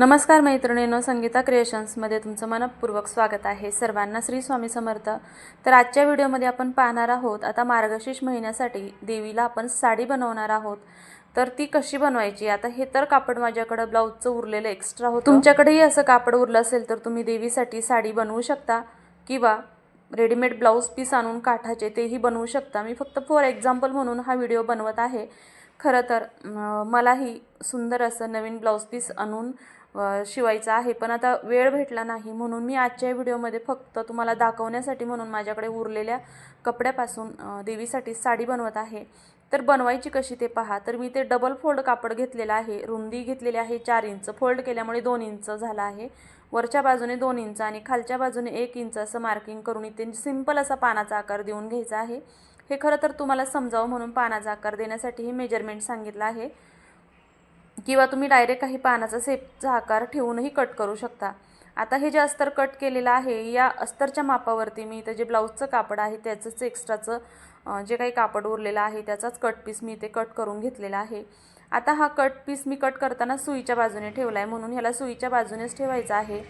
नमस्कार मैत्रिणींनो संगीता क्रिएशन्समध्ये तुमचं मनपूर्वक स्वागत आहे. सर्वांना श्री स्वामी समर्थ. तर आजच्या व्हिडिओमध्ये आपण पाहणार आहोत आता मार्गशीर्ष महिन्यासाठी देवीला आपण साडी बनवणार आहोत. तर ती कशी बनवायची? आता हे तर कापड माझ्याकडं ब्लाऊजचं उरलेलं एक्स्ट्रा होतं. तुमच्याकडेही असं कापड उरलं असेल तर तुम्ही देवीसाठी साडी बनवू शकता किंवा रेडीमेड ब्लाऊज पीस आणून काठाचे तेही बनवू शकता. मी फक्त फॉर एक्झाम्पल म्हणून हा व्हिडिओ बनवत आहे. खरं तर मलाही सुंदर असं नवीन ब्लाऊज पीस आणून शिवायचं आहे. पण आता वेळ भेटला नाही म्हणून मी आजच्या व्हिडिओमध्ये फक्त तुम्हाला दाखवण्यासाठी म्हणून माझ्याकडे उरलेल्या कपड्यापासून देवीसाठी साडी बनवत आहे. तर बनवायची कशी ते पहा. तर मी ते डबल फोल्ड कापड घेतलेलं आहे. रुंदी घेतलेली आहे चार इंच. फोल्ड केल्यामुळे दोन इंच झाला आहे. वरच्या बाजूने दोन इंच आणि खालच्या बाजूने एक इंच असं मार्किंग करून इथे सिंपल असा पानाचा आकार देऊन घ्यायचा आहे. हे खरं तर तुम्हाला समजावं म्हणून पानाचा आकार देण्यासाठी हे मेजरमेंट सांगितलं आहे. किंवा तुम्ही डायरेक्ट काही पानाचा सेपचा आकार ठेवूनही कट करू शकता. आता हे जे अस्तर कट केलेलं आहे या अस्तरच्या मापावरती मी इथं जे ब्लाऊजचं कापड आहे त्याचंच एक्स्ट्राचं जे काही कापड उरलेलं आहे त्याचाच कट पीस मी इथे कट करून घेतलेला आहे. आता हा कट पीस मी कट करताना सुईच्या बाजूने ठेवला आहे म्हणून ह्याला सुईच्या बाजूनेच ठेवायचा आहे.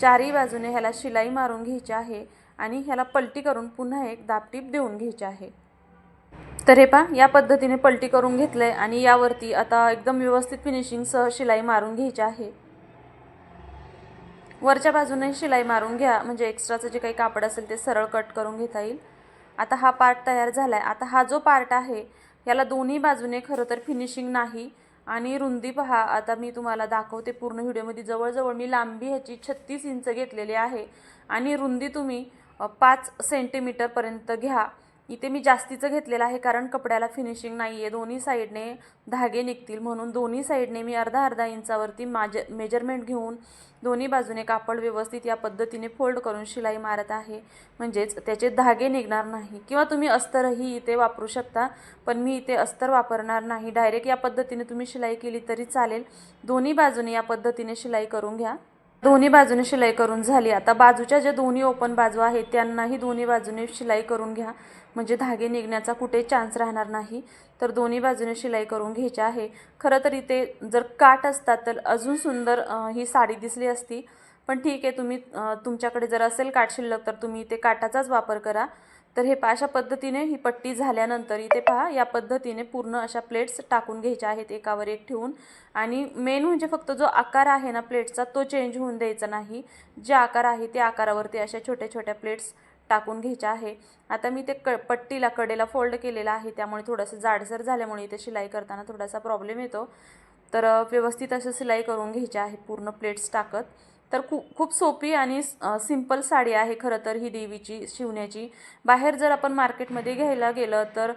चारही बाजूने ह्याला शिलाई मारून घ्यायची आहे आणि ह्याला पलटी करून पुन्हा एक दापटीप देऊन घ्यायची आहे. तर हे पा या पद्धतीने पलटी करून घेतलं आहे आणि यावरती आता एकदम व्यवस्थित फिनिशिंगसह शिलाई मारून घ्यायची आहे. वरच्या बाजूने शिलाई मारून घ्या म्हणजे एक्स्ट्राचं जे काही कापड असेल ते सरळ कट करून घेता येईल. आता हा पार्ट तयार झाला आहे आता हा जो पार्ट आहे याला दोन्ही बाजूने खरं तर फिनिशिंग नाही. आणि रुंदी पहा आता मी तुम्हाला दाखवते पूर्ण व्हिडिओमध्ये. जवळजवळ मी लांबी ह्याची छत्तीस इंच घेतलेली आहे. आणि रुंदी तुम्ही पाच सेंटीमीटरपर्यंत घ्या. इथे मी जास्तीचं घेतलेलं आहे कारण कपड्याला फिनिशिंग नाही आहे दोन्ही साईडने धागे निघतील म्हणून दोन्ही साईडने मी अर्धा अर्धा इंचावरती माझे मेजरमेंट घेऊन दोन्ही बाजूने कापड व्यवस्थित या पद्धतीने फोल्ड करून शिलाई मारत आहे. म्हणजेच त्याचे धागे निघणार नाही. किंवा तुम्ही अस्तरही इथे वापरू शकता पण मी इथे अस्तर वापरणार नाही. डायरेक्ट या पद्धतीने तुम्ही शिलाई केली तरी चालेल. दोन्ही बाजूने या पद्धतीने शिलाई करून घ्या. दोन्ही बाजूने शिलाई करून झाली. आता बाजूच्या ज्या दोन्ही ओपन बाजू आहेत त्यांनाही दोन्ही बाजूने शिलाई करून घ्या. म्हणजे धागे निघण्याचा कुठे चान्स राहणार नाही. तर दोन्ही बाजूने शिलाई करून घ्यायची आहे. खरं तर इथे जर काठ असतात तर अजून सुंदर ही साडी दिसली असती. पण ठीक आहे तुम्ही तुमच्याकडे जर असेल काठ शिल्लक तर तुम्ही इथे काठाचाच वापर करा. तर हे पहा अशा पद्धतीने ही पट्टी झाल्यानंतर इथे पहा या पद्धतीने पूर्ण अशा प्लेट्स टाकून घ्यायच्या आहेत एकावर एक ठेवून. आणि मेन म्हणजे फक्त जो आकार आहे ना प्लेट्सचा तो चेंज होऊन द्यायचा नाही. जे आकार आहे त्या आकारावरती अशा छोट्या छोट्या प्लेट्स टाकून घ्यायच्या आहे. आता मी ते क पट्टीला कडेला फोल्ड केलेला आहे त्यामुळे थोडंसं जाडसर झाल्यामुळे इथे शिलाई करताना थोडासा प्रॉब्लेम येतो. तर व्यवस्थित असं शिलाई करून घ्यायची आहे पूर्ण प्लेट्स टाकत. तर खूप खूप सोपी आणि सिंपल साडी आहे खरं तर ही देवीची शिवण्याची. बाहेर जर आपण मार्केटमध्ये घ्यायला गेलं तर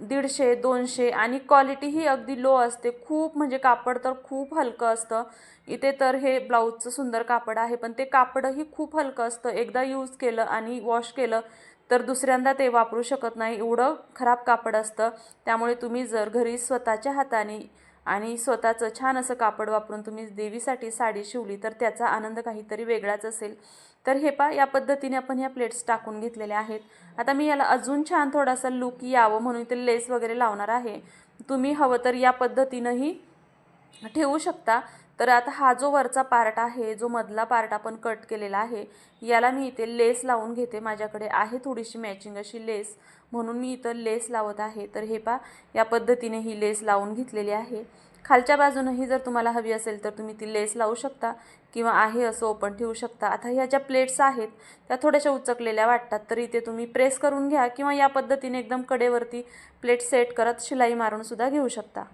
दीडशे दोनशे आणि क्वालिटी ही अगदी लो असते. खूप म्हणजे कापड तर खूप हलकं असतं. इथे तर हे ब्लाऊजचं सुंदर कापड आहे पण ते कापडही खूप हलकं असतं. एकदा यूज केलं आणि वॉश केलं तर दुसऱ्यांदा ते वापरू शकत नाही. एवढं खराब कापड असतं. त्यामुळे तुम्ही जर घरी स्वतःच्या हाताने आणि स्वतःचं छान असं कापड वापरून तुम्ही देवीसाठी साडी शिवली तर त्याचा आनंद काहीतरी वेगळाच असेल. तर हे पा या पद्धतीने आपण ह्या प्लेट्स टाकून घेतलेल्या आहेत. आता मी याला अजून छान थोडासा लुक यावं म्हणून इथे लेस वगैरे लावणार आहे. तुम्ही हवं तर या पद्धतीनंही ठेवू शकता. तर आता हा जो वरचा पार्ट आहे जो मधला पार्ट आपण कट केलेला आहे याला मी इथे लेस लावून घेते. माझ्याकडे आहे थोडीशी मॅचिंग अशी लेस म्हणून मी इथं लेस लावत आहे. तर हे पा या पद्धतीने ही लेस लावून घेतलेली आहे. खालच्या बाजूनही जर तुम्हाला हवी असेल तर तुम्ही ती लेस लावू शकता किंवा आहे असं ओपन ठेवू शकता. आता ह्या ज्या प्लेट्स आहेत त्या थोड्याशा उचकलेल्या वाटतात तर इथे तुम्ही प्रेस करून घ्या किंवा या पद्धतीने एकदम कडेवरती प्लेट सेट करत शिलाई मारून सुद्धा घेऊ शकता.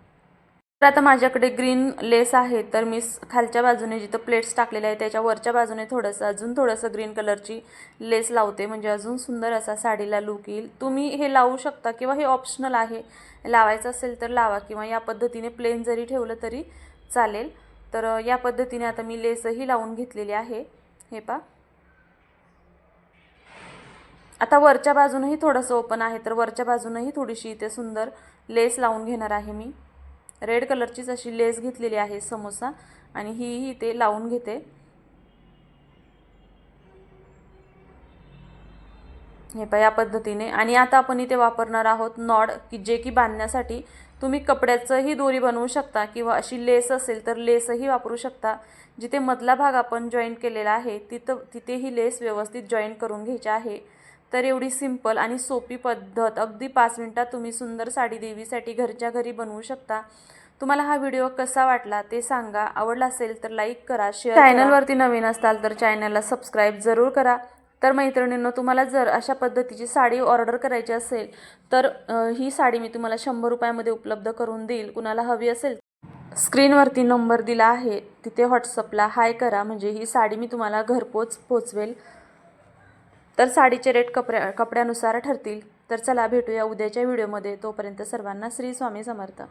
तर आता माझ्याकडे ग्रीन लेस आहे तर मी खालच्या बाजूने जिथं प्लेट्स टाकलेल्या आहे त्याच्या वरच्या बाजूने थोडंसं अजून थोडंसं ग्रीन कलरची लेस लावते. म्हणजे अजून सुंदर असा साडीला लुक येईल. तुम्ही हे लावू शकता किंवा हे ऑप्शनल आहे. लावायचं असेल तर लावा किंवा या पद्धतीने प्लेन जरी ठेवलं तरी चालेल. तर या पद्धतीने आता मी लेसही लावून घेतलेली आहे. हे पा आता वरच्या बाजूनही थोडंसं ओपन आहे तर वरच्या बाजूनही थोडीशी इथे सुंदर लेस लावून घेणार आहे मी. रेड कलरचीच अशी लेस घेतलेली आहे समोसा. आणि ही इथे लावून घेते. हे पहा या पद्धतीने. आणि आता आपण इथे वापरणार आहोत नॉड की जे की बांधण्यासाठी तुम्ही कपड्याचंही दोरी बनवू शकता किंवा अशी लेस असेल तर लेसही वापरू शकता. जिथे मधला भाग आपण जॉईन केलेला आहे तिथं तिथे ही लेस व्यवस्थित जॉईन करून घ्यायची आहे. तर एवढी सिंपल आणि सोपी पद्धत. अगदी पाच मिनटात तुम्ही सुंदर साडी देवीसाठी घरच्या घरी बनवू शकता. तुम्हाला हा व्हिडिओ कसा वाटला ते सांगा. आवडला असेल तर लाईक करा शेअर चॅनलवरती नवीन असाल तर चॅनलला सबस्क्राईब जरूर करा. तर मैत्रिणींनो तुम्हाला जर अशा पद्धतीची साडी ऑर्डर करायची असेल तर ही साडी मी तुम्हाला शंभर रुपयामध्ये उपलब्ध करून देईल. कुणाला हवी असेल स्क्रीनवरती नंबर दिला आहे. तिथे व्हॉट्सअपला हाय करा. म्हणजे ही साडी मी तुम्हाला घरपोच पोचवेल. तर साडीचे रेट कपड्या कपड्यानुसार ठरतील. तर चला भेटूया उद्याच्या व्हिडिओमध्ये. तोपर्यंत सर्वांना श्री स्वामी समर्थ.